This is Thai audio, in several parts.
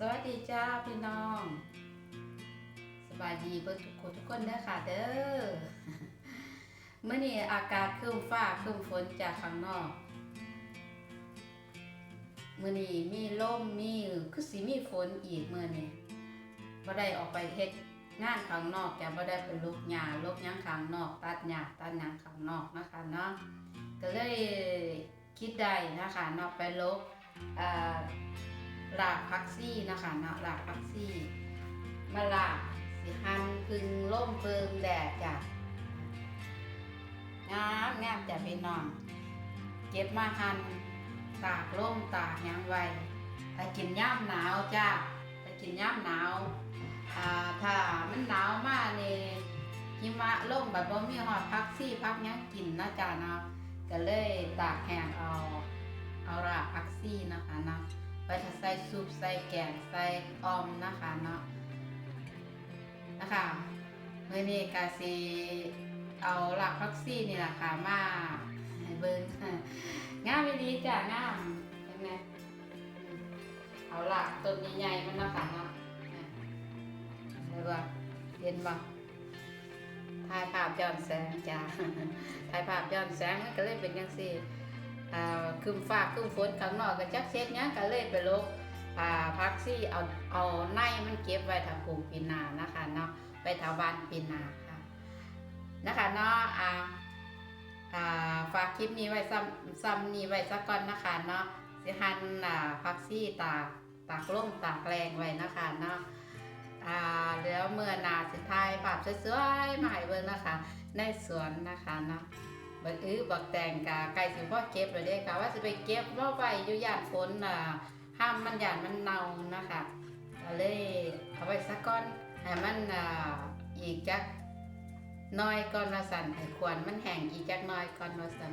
สวัสดีจ้าพี่น้อง สบายดีเพื่อนทุกคนทุกคนเด้อค่ะเด้อเมื่อนี้อากาศครึ้มฟ้าครึ้มฝนจากข้างนอกเมื่อนี้มีลมมีคือสิมีฝนอีกเมื่อนี้บ่ได้ออกไปเฮ็ดงานข้างนอกจะบ่ได้ไปลุกหญ้าลุกหยังข้างนอก ตัดหญ้าตัดหยังข้างนอกนะคะเนาะก็เลยคิดได้นะคะนาะไปลกอ่า ลากพักซี่นะคะเนาะลากพักซี่ มาลากสิหันพึ่งล่มเพิงแดดจ้ะงามงามจ้ะพี่น้องเก็บมาหันตากล่มตากหยังไว้ถ้ากินย่ามหนาวจ้าถ้ากินย่ามหนาวอ่าถ้ามันหนาวมากเนี่หิมะล่มแบบบ่มีหอดพักซี่พักยังกินนะจ้าเนาะก็เลยตากแห้งเอาเอารากพักซี่นะคะนะ ไปถ้าใส่ซุปใส่แกงใส่ออมนะคะเนาะนะคะเมื่อนี้กาซีเอารากพักซี่นี่แหละค่ะมาเบิ้งงามดีจ้ะงามเห็นไหมเอาหลักต้นใหญ่ๆมันนะคะเนาะอะเห็นบ่เห็นบ่ถ่ายภาพย้อนแสงจ้าถ่ายภาพย้อนแสงมันก็เลยเป็นจังซี่ อ่าคืมฟ้าคืมฝนข้างนอกก็จักเช็ดหยังก็เลยไปลบอ่าพักซี่เอาเอาในมันเก็บไว้ถ้าปลูกปีนานะคะเนาะไปแถวบ้านปีนาค่ะนะคะเนาะอ่าอ่าฝากคลิปนี้ไว้ซ้ำซ้ำนี้ไว้สักก่อนนะคะเนาะสิหันอ่าพักซี่ตากตากล่มตากแรงไว้นะคะเนาะอ่าแล้วเมื่อนาสิทายภาพสวยๆมาให้เบิ่งนะคะ ในสวนนะคะเนาะ บัดอื้อบักแตงกาไก่สิพ่อเก็บเลยเด้ค่ะ ว่าจะไปเก็บว่าไว้อยู่ย่านฝนอ่าห้ามมันย่านมันเน่านะคะก็เลยเอาไว้สักก่อนให้มันอ่าอีกจักน้อยก่อนว่าสันให้ควรมันแห้งอีกจักน้อยก่อนว่าสัน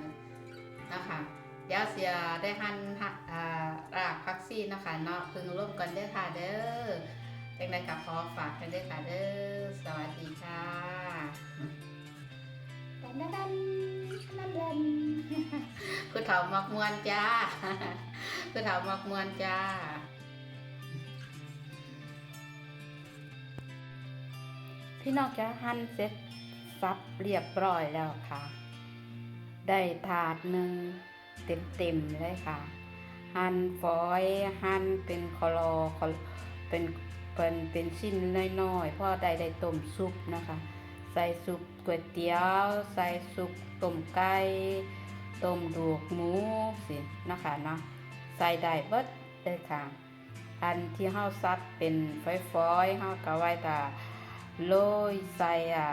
นะคะเดี๋ยวเสียได้หั่นหักอ่ารากพักซี่นะคะเนาะพึงร่วมกันเด้อค่ะเด้อจังไดกับขอฝากกันเด้อค่ะเด้อสวัสดี เถามักมวนจ้าคุณเถามักมวนจ้าพี่น้องจะหั่นเสร็จสับเรียบร้อยแล้วค่ะ ได้ถาดหนึ่งเต็มๆเลยค่ะ หั่นฝอยหั่นเป็นคอลอคอลเป็นเป็นเป็นชิ้นน้อยๆพราะได้ได้ต้มซุปนะคะ ใส่ซุปก๋วยเตี๋ยว ใส่ซุปต้มไก่ ต้มดูกหมูสินะคะเนาะใส่ได้เบิดเลยค่ะ อันที่เฮาซัดเป็นฝอยๆเฮาก็ไว้ตาโรยใส่อ่า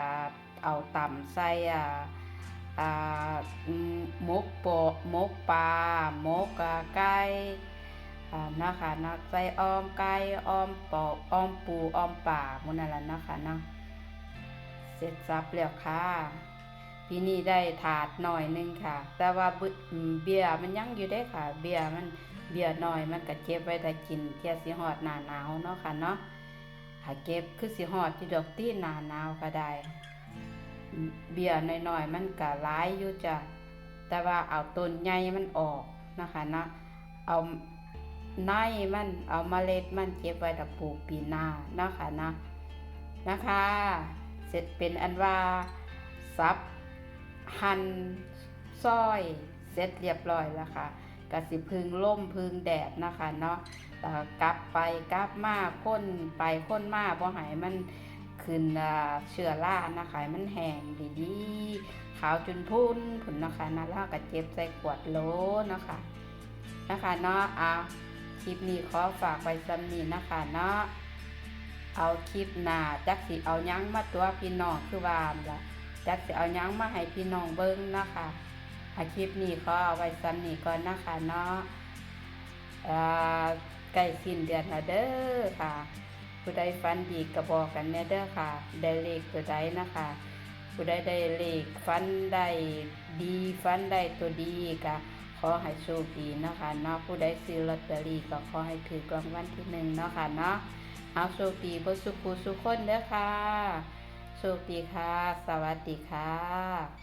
เอาต่ำใส่อ่าอ่ามกปอมกปลามกไก่อ่านะคะนะใส่ออมไก่ออมปอกออมปูออมป่ามันนั่นแหละนะคะนะเสร็จสับแล้วค่ะ พี่นี่ได้ถาดหน่อยหนึงค่ะ แต่ว่าเบียมันยังอยู่ได้ค่ะ เบียมันเบียร์น้อยมันก็เก็บไว้ถ้ากินเที่ยสิฮอดหนาหนาวเนาะค่ะเนาะถ้าเก็บคือสิฮอดที่ดอกตี้หนาหนาวก็ได้ เบี้ยน้อยๆมันก็หลายอยู่จ้ะแต่ว่าเอาต้นใหญ่มันออกนะคะนะเอาในมันเอาเมล็ดมันเก็บไว้ถ้าปลูกปีหน้านะคะนะนะคะ เสร็จเป็นอันว่าซับ หั่นซอยเสร็จเรียบร้อยแล้วค่ะกสิพึ่งล่มพึ่งแดดนะคะเนาะกลับไปกลับมาค้นไปค้นมาบ่ให้มันขึ้นเชื้อรานะคะมันแห้งดีๆขาวจนพุ่นผุนนะคะนะแล้วก็เจ็บใส่ขวดโลนะคะนะคะเนาะเอาคลิปนี้ขอฝากไว้ซ้ำนี้นะคะเนาะเอาคลิปหน้าจักสิเอายั้งมาตัวพี่น้องคือว่าหั่นล่ะ จักสิเอายังมาให้พี่น้องเบิ่งนะคะอาคลิปนี้ขอเอาไว้ซ้ำนี้ก่อนนะคะเนาะใกล้สิ้นเดือนแล้วเด้อค่ะ ผู้ใดฟันดีก็บอกกันแน่เด้อค่ะ ได้เลขตัวใดนะคะ ผู้ใดได้เลขฟันได้ดีฟันได้ตัวดีก็ขอให้โชคดีนะคะเนาะผู้ใดซื้อลอตเตอรี่ก็ขอให้ถือกรางวัลที่หนึ่งเนาะค่ะเนาะเอาโชคดีบ่สุขผู้สุขคนเด้อค่ะ โชคดีค่ะ สวัสดีค่ะ